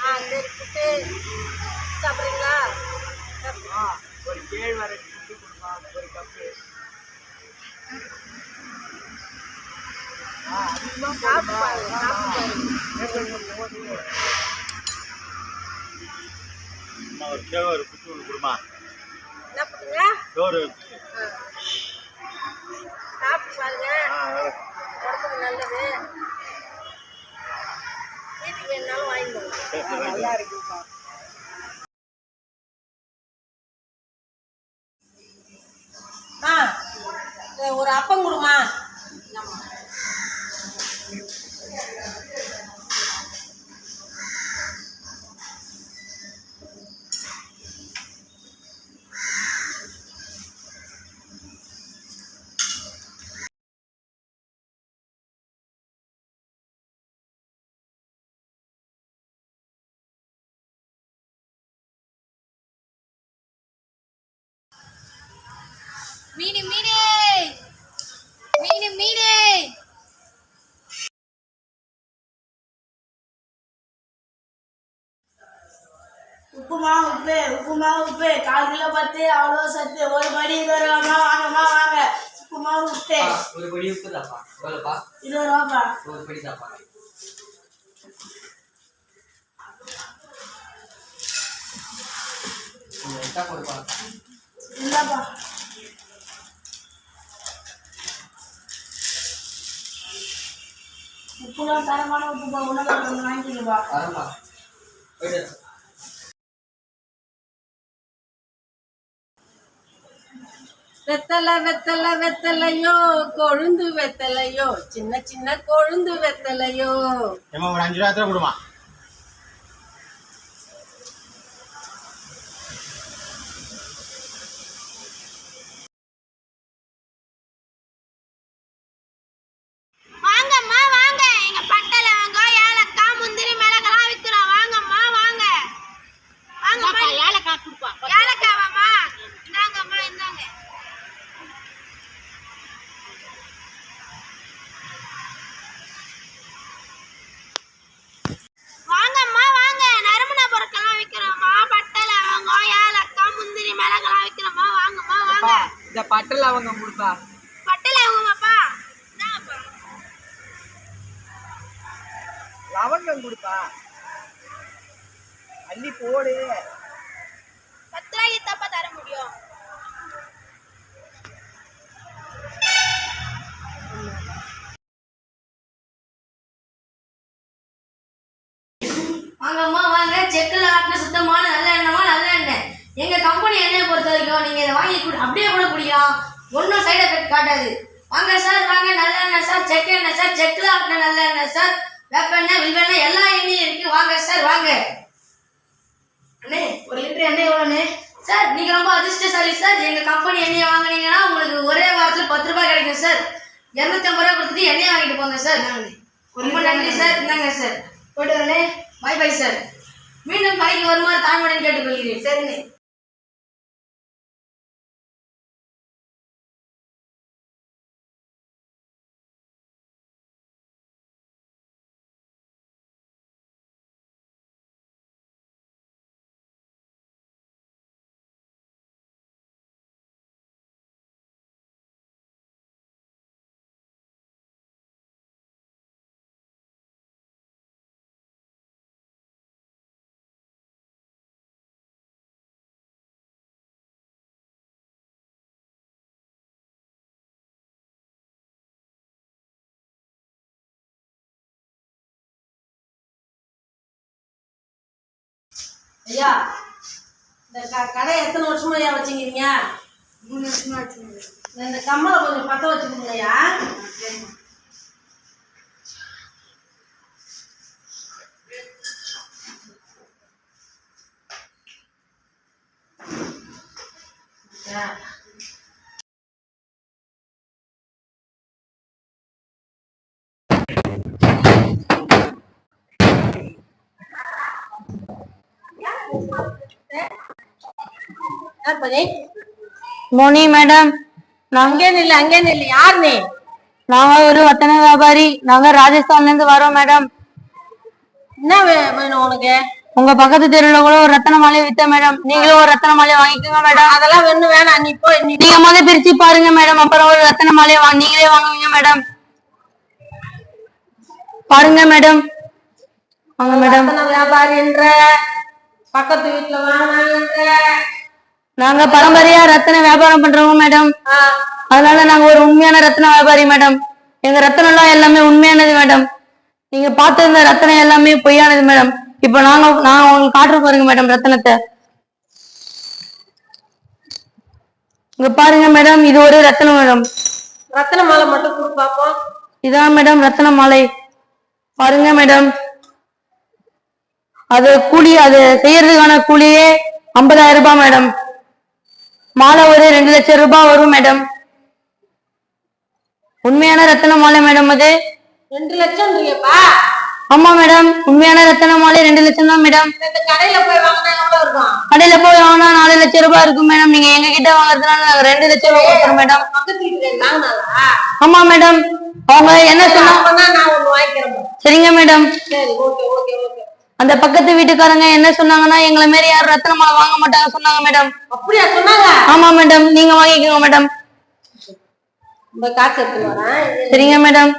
ஆ சரி புட்டு சாப்பிட்றீங்களா? ஒரு கேழ்வரகு புட்டு கொடுமா ஒரு கப்பு. ஒரு கேழ்வரகு புட்டு ஒன்று கொடுமா? என்ன புட்டுங்க? கேழ்வரகு. ஒரு அப்பம் கொடுமா மீனு மீனு உப்புமா உப்பு உப்புமா உப்பு. கால் கிலோ பத்து அவ்வளோ சத்து. ஒரு படி இருபது ரூபாமா வாங்கம்மா வாங்க. உப்புமா உப்பு. ஒரு படி உப்பு தாப்பா எவ்வளோப்பா? இருபது ரூபாப்பா. ஒரு படி தாப்பா. இல்லைப்பா உப்புலாம் தரமான உப்புப்பா உணவு கொஞ்சம் வாங்கிக்கணுப்பா வரம்பா போயிட்டு வெத்தலை வெத்தலை வெத்தலையோ கொழுந்து வெத்தலையோ சின்ன சின்ன கொழுந்து வெத்தலையோ. ஒரு அஞ்சு ரூபா கொடுமா வாங்கம்மா வாங்க எங்க பட்டை லவங்கம் ஏலக்காய் முந்திரி மிளகெல்லாம் விக்கிறோம் வாங்கம்மா வாங்க வாங்கம்மா ஏலக்காய் கொடுப்பா ஏலக்காவாம்மா இந்தாங்கம்மா இந்தாங்க வாங்கம்மா வாங்க நறுமண பொருட்கள்லாம் விக்கிறோம்மா பட்டை லவங்கம் ஏலக்காய் முந்திரி மிளகெல்லாம் விக்கிறோம்மா வாங்கம்மா வாங்க. இந்த பட்டில் அவங்க கொடுப்பா. பட்டை லவங்கம்மாப்பா லவங்கம் கொடுப்பா. அள்ளி போடு. பத்து ரூபாய்க்கு தப்பா தர முடியும். வாங்கம்மா வாங்க. செக்கில் ஆட்டின சுத்தமான நல்ல எங்கள் கம்பெனி எண்ணெயை பொறுத்த வரைக்கும் நீங்கள் இதை வாங்கி குடி அப்படியே கூட குடிக்கலாம். ஒன்றும் சைடு எஃபெக்ட் காட்டாது. வாங்க சார் வாங்க. நல்ல எண்ணெய் சார் செக் எண்ணெய் சார் செக்கில் ஆட்டின நல்ல எண்ணெய் சார் வேப்பெண்ணெய் வில்வெண்ணெய் எல்லா எண்ணெயும் இருக்குது வாங்க சார் வாங்க. அண்ணே ஒரு லிட்டர் எண்ணெய் எவ்வளோண்ணே? சார் நீங்கள் ரொம்ப அதிர்ஷ்டசாலி சார் எங்கள் கம்பெனி எண்ணெயை வாங்குனீங்கன்னா உங்களுக்கு ஒரே வாரத்தில் பத்து ரூபாய் கிடைக்கும் சார் இரநூத்தி ஐம்பது ரூபா கொடுத்துட்டு எண்ணெயை வாங்கிட்டு போங்க சார் நாங்கள் ரொம்ப நன்றி சார் இந்தாங்க சார் போயிட்டு வரனே. பாய் பாய் சார் மீண்டும் கடைக்கு வருமாறு தாழ்மையுடன் கேட்டுக்கொள்கிறேன். சரிண்ணே. ஐயா இந்த க கடை எத்தனை வருஷமா ஐயா வச்சுக்கிறீங்க மூணு வருஷமா ஆச்சுங்க இந்த கம்மலை கொஞ்சம் பற்ற வச்சுக்கோங்க ஐயா, மோனி மேடம். அங்கே நில்லு அங்கே நில்லு யார் நீ நாங்க ஒரு வத்தன வியாபாரி. நாங்க ராஜஸ்தான்ல இருந்து வரோம் மேடம். என்ன வேணும் உனக்கு? உங்க பக்கத்து தெருவுல கூட ஒரு ரத்தன மாலையை வித்த மேடம். நீங்களும் ஒரு ரத்தன மாலையை வாங்கிக்கோங்க மேடம். அதெல்லாம் ஒண்ணு வேணாம். நீ போய் நீங்க முத பிரிச்சு பாருங்க மேடம். அப்புறம் ஒரு ரத்தன மாலையை நீங்களே வாங்குவீங்க மேடம். பாருங்க மேடம். வாங்க மேடம். வியாபாரின்ற பக்கத்து வீட்டுல வாங்கினாங்கன்ற நாங்க பரம்பரையா ரத்தன வியாபாரம் பண்றோம் மேடம்? அதனால நாங்க ஒரு உண்மையான ரத்ன வியாபாரி மேடம். எங்க ரத்தனம் எல்லாம் எல்லாமே உண்மையானது மேடம். நீங்க பார்த்திருந்த ரத்தனம் எல்லாமே பொய்யானது மேடம். இப்ப நாங்க நான் உங்களுக்கு காட்டுற பாருங்க மேடம் ரத்தனத்தை. இங்க பாருங்க மேடம் இது ஒரு ரத்தனம் மேடம். ரத்தன மாலை மட்டும் பாப்போம் இதான் மேடம் ரத்தன மாலை. பாருங்க மேடம். அது கூலி அது செய்யறதுக்கான கூலியே ஐம்பதாயிரம் ரூபாய் மேடம். மாலை ஒரு ரெண்டு லட்சம் ரூபாய் வரும் மேடம். உண்மையான ரத்தன மாலை மேடம் அது. ரெண்டு லட்சம்ன்றீங்கப்பா ஆமா மேடம். உண்மையான ரத்தன மாலை ரெண்டு லட்சம் தான் மேடம். கடையில போய் வாங்கினா கடையில போய் வாங்கினா நாலு லட்சம் ரூபாய் இருக்கும் மேடம். நீங்க எங்க கிட்ட வாங்குறதுனால நாங்க ரெண்டு லட்சம் ரூபாய் கொடுக்குறோம் மேடம். ஆமா மேடம். அவங்க என்ன சொன்னா சரிங்க மேடம். சரி ஓகே ஓகே ஓகே. அந்த பக்கத்து வீட்டுக்காரங்க என்ன சொன்னாங்கன்னா எங்களை மாரி யாரும் ரத்தன மாலை வாங்க மாட்டாங்க சொன்னாங்க மேடம். அப்படியா சொன்னாங்க? ஆமா மேடம். நீங்க வாங்கிக்கோங்க மேடம். சரிங்க மேடம்.